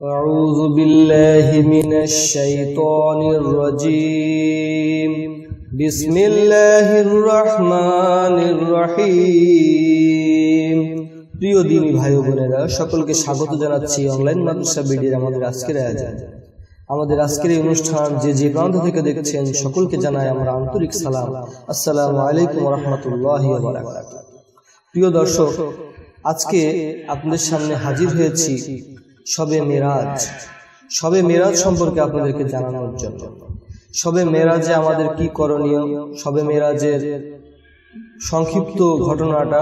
أعوذ بالله من الشيطان الرجيم بسم الله الرحمن الرحيم প্রিয় দিনী ভাই ও বোনেরা সকলকে স্বাগত জানাচ্ছি অনলাইন মাদ্রাসা বিডির আমাদের আজকের আয়োজন আমাদের আজকের এই অনুষ্ঠান যে যে প্রান্ত থেকে দেখছেন সকলকে জানাই আমরা আন্তরিক সালাম আসসালামু আলাইকুম রহমতুল্লাহ প্রিয় দর্শক আজকে আপনাদের সামনে হাজির হয়েছি সবে মেরাজ। সবে মেরাজ সম্পর্কে আপনাদেরকে জানানোর জন্য। সবে মেরাজে আমাদের কি করণীয়? সবে মেরাজের সংক্ষিপ্ত ঘটনাটা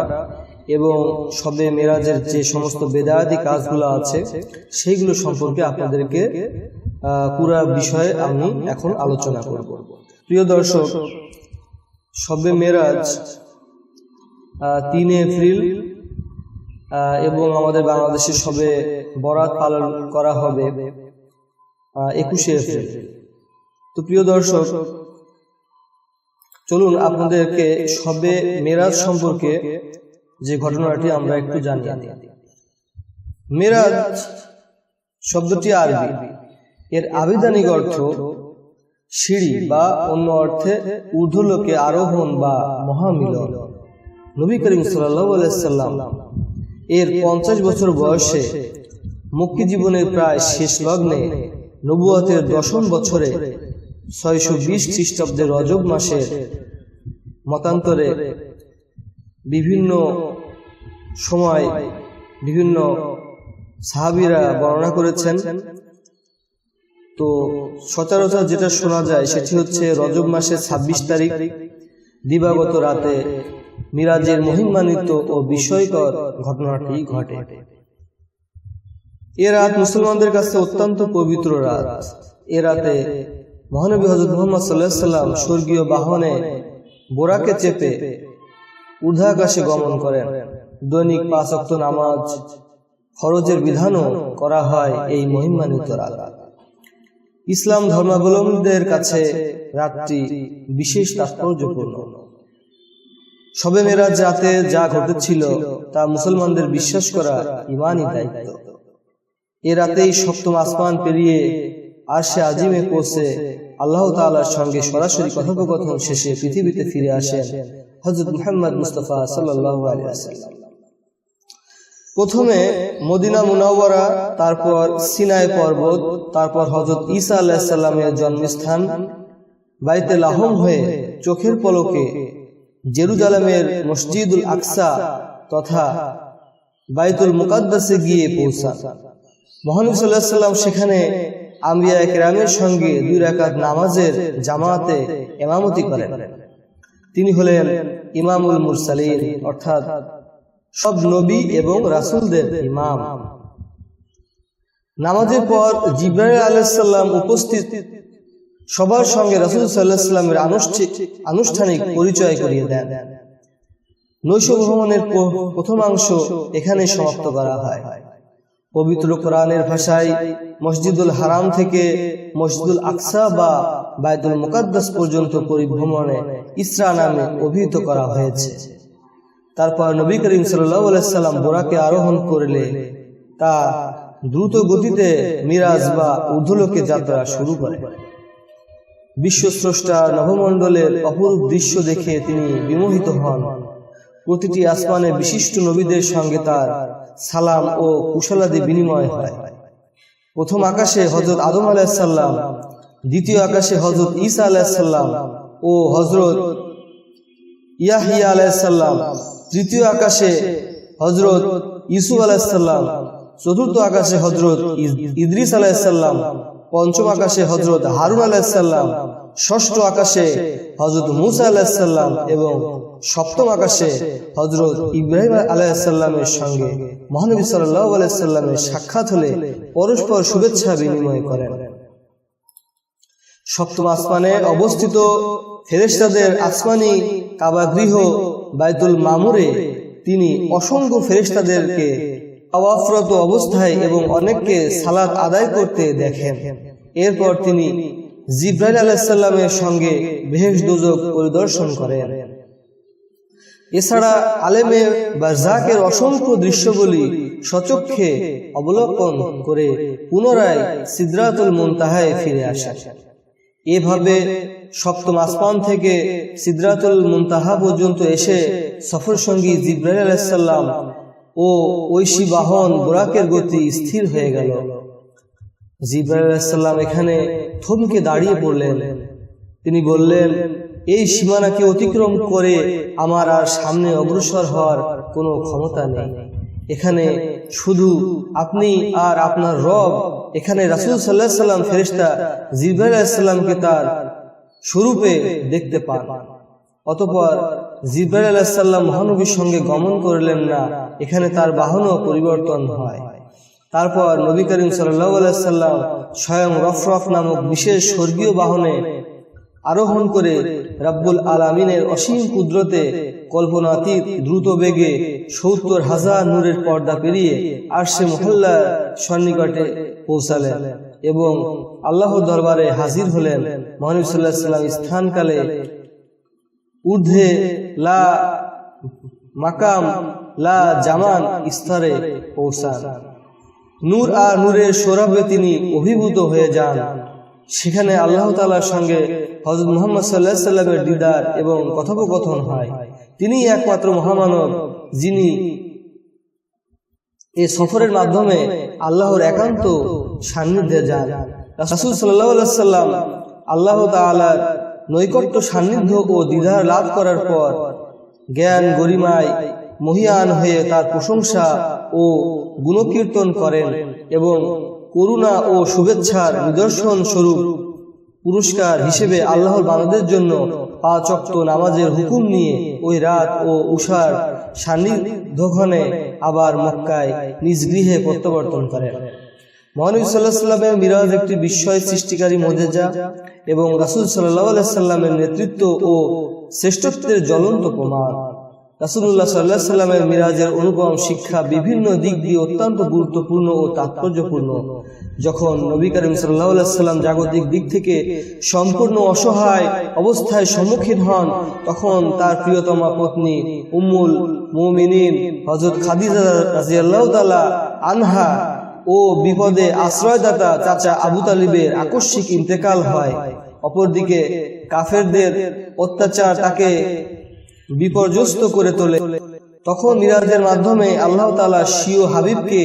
এবং সবে মেরাজের যে সমস্ত বেদায়াতি কাজগুলো আছে সেইগুলো সম্পর্কে আপনাদেরকে পুরা বিষয়ে আমি এখন আলোচনা করব। প্রিয় দর্শক সবে মেরাজ তিন এপ্রিল এবং আমাদের বাংলাদেশে সবে বরাত পালন করা হবে একুশে এপ্রিল। তো প্রিয় দর্শক, চলুন আপনাদেরকে সবে মেরাজ সম্পর্কে যে ঘটনাটি আমরা একটু জানি মেরাজ শব্দটি আরবি। এর আবিধানিক অর্থ সিঁড়ি বা অন্য অর্থে ঊর্ধ্বলোকে আরোহণ বা মহামিলন। নবী করিম সাল্লাম এর পঞ্চাশ বছর বয়সে মুক্তি জীবনের প্রায় শেষ লগ্নে নবুয়তের দশম বছরে ছয়শো বিশ খ্রিস্টাব্দের রজব মাসের মতান্তরে বিভিন্ন সময় বিভিন্ন সাহাবিরা বর্ণনা করেছেন। তো সচরাচর যেটা শোনা যায় সেটি হচ্ছে রজব মাসের ছাব্বিশ তারিখ, দিবাগত রাতে মিরাজের মহিমান্বিত ও বিস্ময়কর ঘটনাটি ঘটে। এ রাত মুসলমানদের কাছে অত্যন্ত পবিত্র রাত। এ রাতে মহানবী হজরত মোহাম্মদ সাল্লাহ সাল্লাম স্বর্গীয় বাহনে বোরাকে চেপে ঊর্ধ্বাকাশে গমন করেন। দৈনিক পাঁচ অক্ত নামাজ ফরজের বিধানও করা হয় এই মহিমান্বিত রাত। ইসলাম ধর্মাবলম্বীদের কাছে রাতটি বিশেষ তাৎপর্যপূর্ণ। সবে মেরাজ যাতে যা ঘটেছিল তা মুসলমানদের বিশ্বাস করা ইমানই দায়িত্ব। এ রাতেই সপ্তম আসমান পেরিয়ে আরশে আজিমে পৌঁছে আল্লাহ তাআলার সঙ্গে সরাসরি কথোপকথন শেষে পৃথিবীতে ফিরে আসেন হযরত মুহাম্মদ মুস্তাফা আলাইহি প্রথমে মদিনা মুনাওয়ারা তারপর সিনাই পর্বত তারপর হজরত ঈসা আলাইহিস সালামের জন্মস্থান। বাইতে লাহম হয়ে চোখের পলকে জেরুজালেমের মসজিদুল আকসা তথা বাইতুল মুকাদ্দাসে গিয়ে পৌঁছান। মহানবী সাল্লাহ সাল্লাম সেখানে আম্বিয়া কেরামের সঙ্গে দুই রাকাত নামাজের জামাতে এমামতি করেন। তিনি হলেন ইমামুল মুরসালিন, অর্থাৎ সব নবী এবং রাসূলদের ইমাম। নামাজের পর জিব্রাইল আলাইসাল্লাম উপস্থিত সবার সঙ্গে রাসূল সাল্লাহ সাল্লামের আনুষ্ঠানিক পরিচয় করিয়ে দেন। নৈশ ভ্রমণের প্রথমাংশ এখানে সমাপ্ত করা হয়। পবিত্র কোরআনের ভাষায় মসজিদুল হারাম থেকে মসজিদুল আকসা বা বাইতুল মুকাদ্দাস পর্যন্ত পরিভ্রমণে ইসরা নামে অভিহিত করা হয়েছে। তারপর নবী করিম সাল্লাম বোরাকে আরোহণ করলে তা দ্রুত গতিতে মিরাজ বা ঊর্ধ্বলোকে যাত্রা শুরু করে। বিশ্বস্রষ্টা নভমণ্ডলের অপরূপ দৃশ্য দেখে তিনি বিমোহিত হন। প্রতিটি আসমানে বিশিষ্ট নবীদের সঙ্গে তার সালাম ও কুশলাদি বিনিময় হয়। প্রথম আকাশে হজরত আদম আলাহিসাল্লাম দ্বিতীয় আকাশে হজরত ঈসা আলাহিসাল্লাম ও হজরত ইয়াহিয়া আলাহিসাল্লাম তৃতীয় আকাশে হজরত ইসুফ আলাহিসাল্লাম চতুর্থ আকাশে হজরত ইদ্রিস আলাহিসাল্লাম পঞ্চম আকাশে হজরত হারুন আলাহিসাল্লাম ষষ্ঠ আকাশে হজরত মুসা আলাহিসাল্লাম এবং সপ্তম আকাশে হজরত ইব্রাহিম আলাহিসাল্লামের সঙ্গে মহানবী সাল্লাহ আলাইসাল্লামের সাক্ষাৎ হলে পরস্পর শুভেচ্ছা বিনিময় করেন। সপ্তম আসমানে অবস্থিত ফেরেশতাদের আসমানি কাবাগৃহ বাইতুল মামুরে তিনি অসংখ্য ফেরেশতাদেরকে আওয়াফরত অবস্থায় এবং অনেককে সালাদ আদায় করতে দেখেন। এরপর তিনি জিব্রাইল আলাইসাল্লামের সঙ্গে বেহেশ দোজক পরিদর্শন করেন। এছাড়া আলেমে বা জাকের অসংখ্য দৃশ্যগুলি সচক্ষে অবলোকন করে পুনরায় সিদ্রাতুল মুনতাহায় ফিরে আসে এভাবে সপ্তম আসমান থেকে সিদ্রাতুল মুনতাহা পর্যন্ত এসে সফর সঙ্গী জিব্রাইল আলাইসাল্লাম ও ঐশী বাহন বোরাকের গতি স্থির হয়ে গেল। জিব্রাইল এখানে থমকে দাঁড়িয়ে পড়লেন। তিনি বললেন, এই সীমানাকে অতিক্রম করে আমার আর সামনে অগ্রসর হওয়ার কোনো ক্ষমতা নেই। এখানে শুধু আপনি আর আপনার রব, এখানে রাসুল সাল্লাহ সাল্লাম ফেরিস্তা জিব্রাইল আলাইসাল্লামকে তার স্বরূপে দেখতে পান। অতপর জিব্রাইল আলাইসাল্লাম মহানবীর সঙ্গে গমন করলেন না, এখানে তার বাহনও পরিবর্তন হয়। তারপর নবী করিম সাল্লাহ আলাইসাল্লাম স্বয়ং রফরফ নামক বিশেষ স্বর্গীয় বাহনে আরোহণ করে রাব্বুল আলামিনের অসীম কুদরতে কল্পনাতীত দ্রুত বেগে সত্তর হাজার নূরের পর্দা পেরিয়ে আরশে মহল্লার সন্নিকটে পৌঁছালেন এবং আল্লাহর দরবারে হাজির হলেন। মহানবী সাল্লাহ সাল্লাম স্থানকালে ঊর্ধ্বে লা মাকাম লা জামান স্তরে পৌঁছান। নূর আর নূরের সৌরভে তিনি অভিভূত হয়ে যান। সেখানে আল্লাহ তালার সঙ্গে হজরত মোহাম্মদ সাল্লাহ সাল্লামের দিদার এবং কথোপকথন হয়। তিনি একমাত্র মহামানব যিনি এ সফরের মাধ্যমে আল্লাহর একান্ত সান্নিধ্যে যান। রাসুল সাল্লাহ সাল্লাম আল্লাহ তালার নৈকট্য সান্নিধ্য ও দিদার লাভ করার পর জ্ঞান গরিমায় মহিয়ান হয়ে তার প্রশংসা ও গুণকীর্তন করেন এবং করুণা ও শুভেচ্ছার নিদর্শন স্বরূপ পুরস্কার হিসেবে আল্লাহর বান্দাদের জন্য পাঁচ অক্ত নামাজের হুকুম নিয়ে ওই রাত ও উষার সান্নিধ্যক্ষণে আবার মক্কায় নিজ গৃহে প্রত্যাবর্তন করেন। মহানবী সাল্লাহ সাল্লামের মিরাজ একটি বিস্ময় সৃষ্টিকারী মজেজা এবং রাসুল সাল্লাহ সাল্লামের নেতৃত্ব ও শ্রেষ্ঠত্বের জ্বলন্ত প্রমাণ। রাসুল্লাহ সাল্লাহ সাল্লামের মিরাজের অনুপম শিক্ষা বিভিন্ন দিক দিয়ে অত্যন্ত গুরুত্বপূর্ণ ও তাৎপর্যপূর্ণ। যখন নবী করিম সাল্লাহ সাল্লাম জাগতিক দিক থেকে সম্পূর্ণ অসহায় অবস্থায় সম্মুখীন হন, তখন তার প্রিয়তমা পত্নী উম্মুল মুমিনিন হজরত খাদিজা রাজিয়াল্লাহ তালা আনহা ও বিপদে আশ্রয়দাতা চাচা আবু তালিবের আকস্মিক ইন্তেকাল হয়। অপরদিকে কাফেরদের অত্যাচার তাকে বিপর্যস্ত করে তোলে। তখন মিরাজের মাধ্যমে আল্লাহ তালা শিও হাবিবকে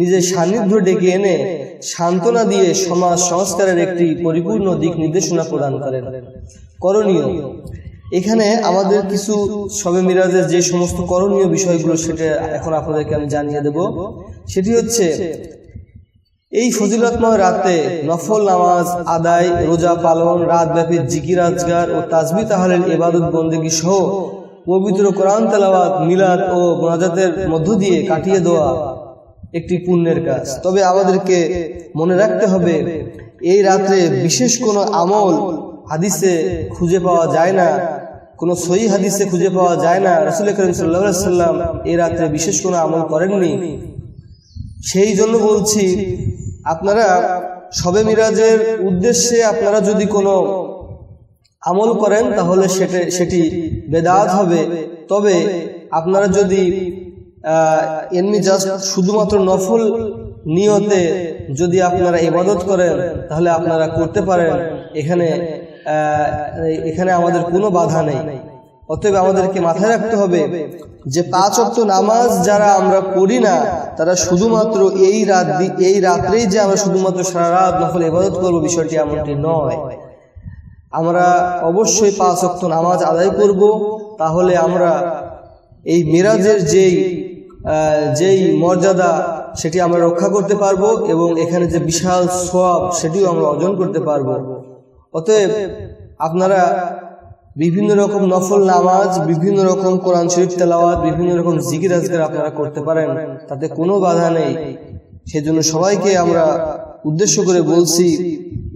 নিজের সান্নিধ্য ডেকে এনে সান্ত্বনা দিয়ে সমাজ সংস্কারের একটি পরিপূর্ণ দিক নির্দেশনা প্রদান করেন। করণীয় এখানে আমাদের কিছু সবে মিরাজের যে সমস্ত করণীয় বিষয়গুলো সেটা এখন আপনাদেরকে আমি জানিয়ে দেব। সেটি হচ্ছে এই ফজিলতময় রাতে নফল নামাজ আদায় রোজা পালন রাত ব্যাপী জিকির আজগার ও তাজবি তাহালের এবাদত বন্দেগী সহ পবিত্র কোরআন তেলাওয়াত মিলাদ ও মোনাজাতের মধ্য দিয়ে কাটিয়ে দেওয়া একটি পুণ্যের কাজ। তবে আমাদেরকে মনে রাখতে হবে এই রাত্রে বিশেষ কোনো আমল হাদিসে খুঁজে পাওয়া যায় না কোনো সহি হাদিসে খুঁজে পাওয়া যায় না। রসুল করিম সাল্লাম এই রাত্রে বিশেষ কোনো আমল করেননি। সেই জন্য বলছি আপনারা সবে মিরাজের উদ্দেশ্যে আপনারা যদি কোনো আমল করেন তাহলে সেটা সেটি বেদাত হবে। তবে আপনারা যদি এমনি জাস্ট শুধুমাত্র নফল নিয়তে যদি আপনারা ইবাদত করেন তাহলে আপনারা করতে পারেন। এখানে এখানে আমাদের কোনো বাধা নেই। অতএব আমাদেরকে মাথায় রাখতে হবে যে পাঁচ অক্ত নামাজ যারা আমরা পড়ি না, তারা শুধুমাত্র এই রাত এই রাত্রেই যে আমরা শুধুমাত্র সারা রাত নফল ইবাদত করব বিষয়টি এমনটি নয়। আমরা অবশ্যই পাঁচ অক্ত নামাজ আদায় করব, তাহলে আমরা এই মিরাজের যেই যেই মর্যাদা, সেটি আমরা রক্ষা করতে পারব এবং এখানে যে বিশাল সব সেটিও আমরা অর্জন করতে পারব। অতএব আপনারা বিভিন্ন রকম নফল নামাজ, বিভিন্ন রকম কোরআন শরীফ তেলাওয়াত, বিভিন্ন রকম জিকির আজকার আপনারা করতে পারেন, তাতে কোনো বাধা নেই। সেজন্য সবাইকে আমরা উদ্দেশ্য করে বলছি,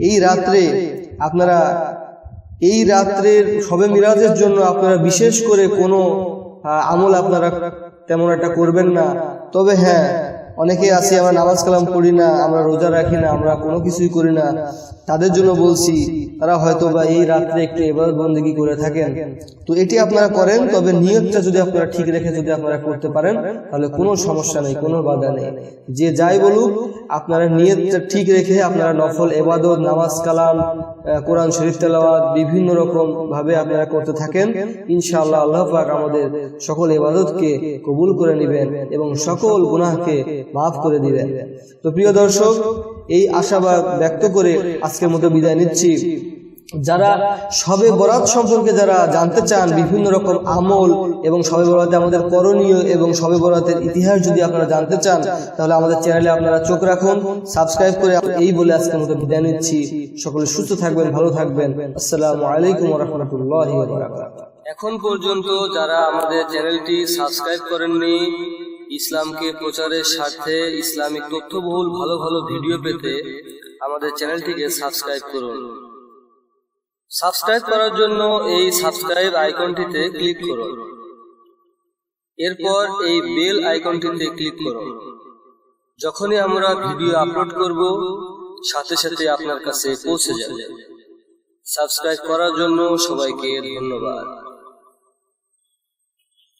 এই রাত্রে আপনারা, এই রাত্রের সবে মিরাজের জন্য আপনারা বিশেষ করে কোনো আমল আপনারা তেমন একটা করবেন না। তবে হ্যাঁ অনেকে আছি, আমরা নামাজ কালাম পড়ি না, আমরা রোজা রাখি না, আমরা কোনো কিছুই করি না। তাদের জন্য বলছি তারা হয়তো বা এই রাত্রে একটু এবার বন্দিগি করে থাকেন। তো এটি আপনারা করেন তবে নিয়তটা যদি আপনারা ঠিক রেখে যদি আপনারা করতে পারেন তাহলে কোনো সমস্যা নেই কোনো বাধা নেই। যে যাই বলুক আপনারা নিয়তটা ঠিক রেখে আপনারা নফল এবাদত নামাজ কালাম কোরআন শরীফ তেলাওয়াত বিভিন্ন রকম ভাবে আপনারা করতে থাকেন। ইনশাআল্লাহ আল্লাহ পাক আমাদের সকল এবাদতকে কবুল করে নেবেন এবং সকল গুনাহকে মাফ করে দিবেন তো প্রিয় দর্শক এই আশাবাদ ব্যক্ত করে আজকের মতো বিদায় নিচ্ছি। যারা সবে বরাত সম্পর্কে যারা জানতে চান, বিভিন্ন রকম আমল এবং সবে বরাতে আমাদের করণীয় এবং সবে বরাতের ইতিহাস যদি আপনারা জানতে চান, তাহলে আমাদের চ্যানেলে আপনারা চোখ রাখুন, সাবস্ক্রাইব করে এই বলে আজকের মতো বিদায় নিচ্ছি। সকলে সুস্থ থাকবেন, ভালো থাকবেন। আসসালামু আলাইকুম রহমতুল্লাহ এখন পর্যন্ত যারা আমাদের চ্যানেলটি সাবস্ক্রাইব করেননি ইসলামকে প্রচারের স্বার্থে ইসলামিক তথ্যবহুল ভালো ভালো ভিডিও পেতে আমাদের চ্যানেলটিকে সাবস্ক্রাইব করুন। সাবস্ক্রাইব করার জন্য এই সাবস্ক্রাইব আইকনটিতে ক্লিক করুন। এরপর এই বেল আইকনটিতে ক্লিক করুন। যখনই আমরা ভিডিও আপলোড করব, সাথে সাথে আপনার কাছে পৌঁছে যাবে। সাবস্ক্রাইব করার জন্য সবাইকে ধন্যবাদ।